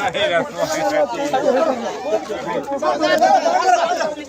Hey, that's right.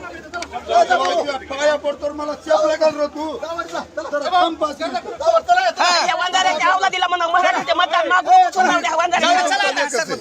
पाया पडतो मला चेप लागल रे तू